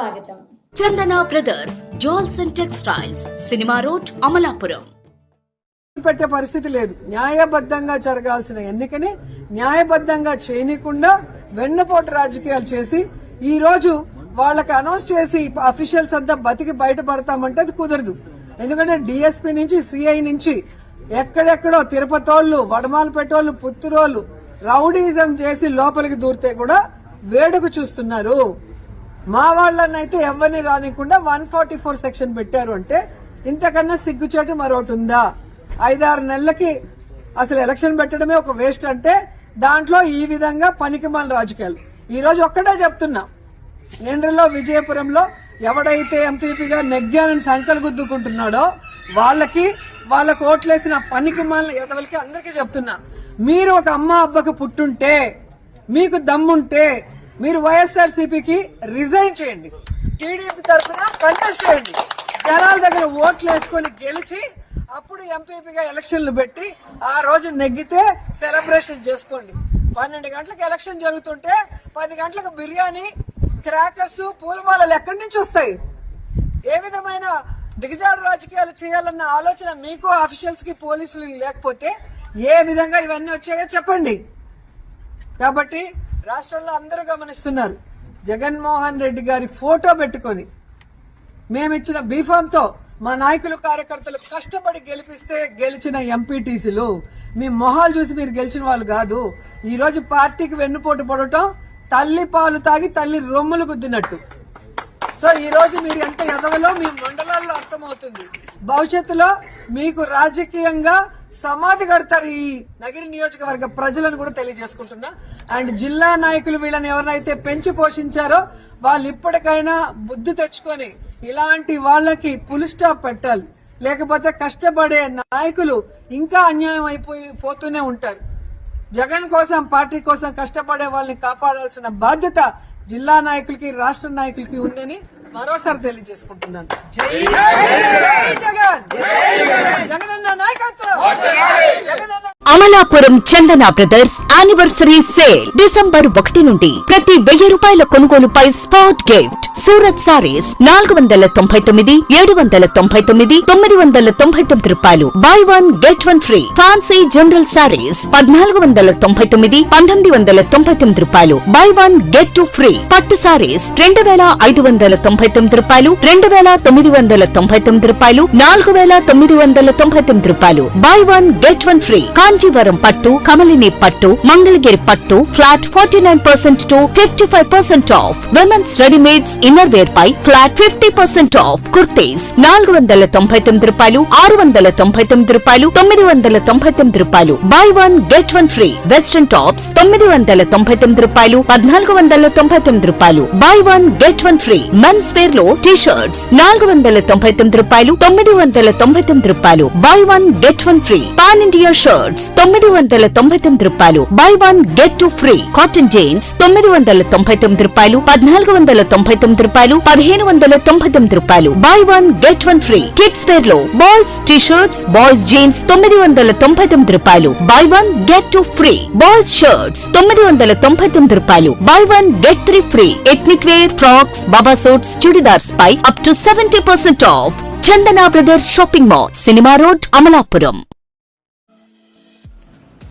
స్వాగతం. Chandana brothers jewels and textiles cinema road Amalapuram. పెట్టే పరిస్థితి లేదు. న్యాయబద్ధంగా జరగాల్సిన ఎన్నికని న్యాయబద్ధంగా చేయనీయకుండా వెన్నుపోటు రాజకీయాలు చేసి ఈ రోజు వాళ్ళకి అనౌన్స్ చేసి అఫీషియల్స్ అంతా బతికి బయటపడతామంటే అది కుదరదు. ఎందుకంటే డిఎస్పీ నుంచి సిఐ నుంచి ఎక్కడెక్కడో తిరుపతోళ్ళు వడమాలపేటోళ్ళు పుత్తూరోళ్ళు రౌడీజం చేసి లోపలికి దూరితే కూడా వేడుక చూస్తున్నారు. మా వాళ్ళనైతే ఎవరిని రానికుండా వన్ ఫార్టీ ఫోర్ సెక్షన్ పెట్టారు అంటే ఇంతకన్నా సిగ్గుచేటు మరొకటి ఉందా? ఐదారు నెలలకి అసలు ఎలక్షన్ పెట్టడమే ఒక వేస్ట్ అంటే దాంట్లో ఈ విధంగా పనికిమాల రాజకీయాలు. ఈ రోజు ఒక్కటే చెప్తున్నా. నిండ్రలో విజయపురంలో ఎవడైతే ఎంపీపీగా నెగ్గానని సంకలు గుద్దుకుంటున్నాడో వాళ్ళకి వాళ్ళకు ఓట్లేసిన పనికిమాల ఎదవలకి అందరికీ చెప్తున్నా. మీరు ఒక అమ్మ అబ్బకు పుట్టుంటే మీకు దమ్ముంటే మీరు వైఎస్ఆర్ సిపికి రిజైన్ చేయండి. టీడీపీ తరఫున కంటెస్ట్ చేయండి. జనాల దగ్గర ఓట్లు వేసుకొని గెలిచి అప్పుడు ఎంపీపీగా ఎలక్షన్లు పెట్టి ఆ రోజు నెగ్గితే సెలబ్రేషన్ చేసుకోండి. పన్నెండు గంటలకు ఎలక్షన్ జరుగుతుంటే పది గంటలకు బిర్యానీ క్రాకర్స్ పూలమాలలు ఎక్కడి నుంచి వస్తాయి? ఏ విధమైన దిగజారు రాజకీయాలు చేయాలన్న ఆలోచన మీకు అఫీషియల్స్కి పోలీసులు లేకపోతే ఏ విధంగా ఇవన్నీ వచ్చాయో చెప్పండి. కాబట్టి రాష్ట్రంలో అందరూ గమనిస్తున్నారు. జగన్మోహన్ రెడ్డి గారి ఫోటో పెట్టుకొని మేమిచ్చిన బీఫామ్తో మా నాయకులు కార్యకర్తలు కష్టపడి గెలిపిస్తే గెలిచిన ఎంపీటీసీలు మీ మొహాలు చూసి మీరు గెలిచిన వాళ్ళు కాదు. ఈ రోజు పార్టీకి వెన్నుపోటు పడటం తల్లి పాలు తాగి తల్లి రొమ్ములు గుద్దినట్టు. సో ఈ రోజు మీరు ఎంత ఎదవలో మీ మండలాల్లో అర్థమవుతుంది. భవిష్యత్తులో మీకు రాజకీయంగా సమాధి కడతారు ఈ నగిరి నియోజకవర్గ ప్రజలను కూడా తెలియజేసుకుంటున్నా. అండ్ జిల్లా నాయకులు వీళ్ళని ఎవరినైతే పెంచి పోషించారో వాళ్ళు ఇప్పటికైనా బుద్ధి తెచ్చుకొని ఇలాంటి వాళ్ళకి పులి స్టాప్ పెట్టాలి. లేకపోతే కష్టపడే నాయకులు ఇంకా అన్యాయం అయిపోయి పోతూనే ఉంటారు. జగన్ కోసం పార్టీ కోసం కష్టపడే వాళ్ళని కాపాడాల్సిన బాధ్యత జిల్లా నాయకులకి రాష్ట్ర నాయకులకి ఉందని మరోసారి తెలియజేసుకుంటున్నాను. జై జగన్! జగన్! అన్న నాయకత్వం! Amalapuram Chandana brothers anniversary sale December ఒకటి నుండి ప్రతి వెయ్యి రూపాయల కొనుగోలుపై స్పాట్ గిఫ్ట్ సూరత్ సారీస్ నాలుగు వందల తొంభై తొమ్మిది ఏడు వందల తొంభై తొమ్మిది తొమ్మిది వందల తొంభై తొమ్మిది రూపాయలు. Buy one get one free fancy general saris పద్నాలుగు వందల తొంభై తొమ్మిది పంతొమ్మిది వందల తొంభై తొమ్మిది రూపాయలు. Buy one get two free పట్టు సారీస్ రెండు వేల ఐదు వందల తొంభై తొమ్మిది రూపాయలు. రెండు వేల తొమ్మిది వందల తొంభై తొమ్మిది రూపాయలు. నాలుగు వేల తొమ్మిది వందల తొంభై తొమ్మిది రూపాయలు. Buy one get one free Kanjeevaram పట్టు కమలిని పట్టు మంగళగిరి పట్టు flat forty nine percent to fifty five percent off women's readymades inner wear pi flat fifty percent off kurtis నాలుగు వందల తొంభై తొమ్మిది రూపాయలు ఆరు వందల తొంభై తొమ్మిది రూపాయలు తొమ్మిది వందల తొంభై తొమ్మిది రూపాయలు. Buy one get one free western tops తొమ్మిది వందల తొంభై తొమ్మిది రూపాయలు పద్నాలుగు వందల తొంభై తొమ్మిది రూపాయలు. Buy one get one free men's వేర్లో T shirts నాలుగు వందల తొంభై తొమ్మిది రూపాయలు తొమ్మిది వందల తొంభై తొమ్మిది రూపాయలు. Buy one get one free pan India shirts తొమ్మిది వందల తొంభై తొమ్మిది రూపాయలు. Buy one get two free cotton jeans తొమ్మిది వందల తొంభై తొమ్మిది రూపాయలు. పద్నాలుగు వందల తొంభై తొమ్మిది రూపాయలు. పదిహేను వందల తొంభై తొమ్మిది రూపాయలు. Buy one get one free kids వేర్లో boys T shirts boys jeans తొమ్మిది వందల తొంభై తొమ్మిది రూపాయలు. Buy one get two free boys shirts తొమ్మిది వందల తొంభై తొమ్మిది రూపాయలు. Buy one get three free ethnic wear frocks baba suits churidars pi up to seventy percent off Chandana brothers shopping mall cinema road Amalapuram